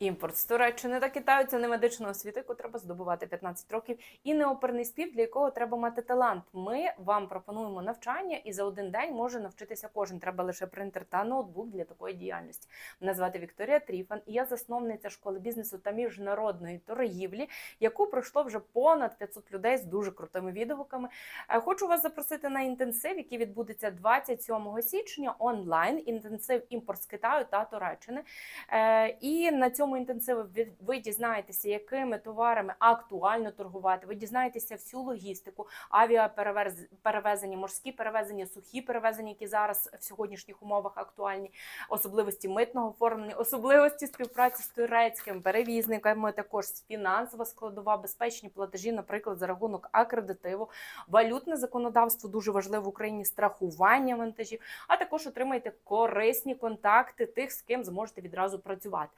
Імпорт з Туреччини та Китаю це не медична освіта, яку треба здобувати 15 років, і не оперний спів, для якого треба мати талант. Ми вам пропонуємо навчання, і за один день може навчитися кожен. Треба лише принтер та ноутбук для такої діяльності. Мене звати Вікторія Тріфан, і я засновниця школи бізнесу та міжнародної торгівлі, яку пройшло вже понад 500 людей з дуже крутими відгуками. Е, Хочу вас запросити на інтенсив, який відбудеться 27 січня онлайн. Інтенсив імпорт з Китаю та Туреччини. Е, І на цьому інтенсиві ви- дізнаєтеся, якими товарами актуально торгувати. Ви дізнаєтеся всю логістику, авіаперевезення, морські перевезення, сухі перевезення, які зараз в сьогоднішніх умовах актуальні, особливості митного оформлення, особливості співпраці з турецькими перевізниками, також фінансова складова, безпечні платежі, наприклад, за рахунок акредитиву, валютне законодавство дуже важливе в Україні, страхування вантажів, а також отримайте корисні контакти тих, з ким зможете відразу працювати.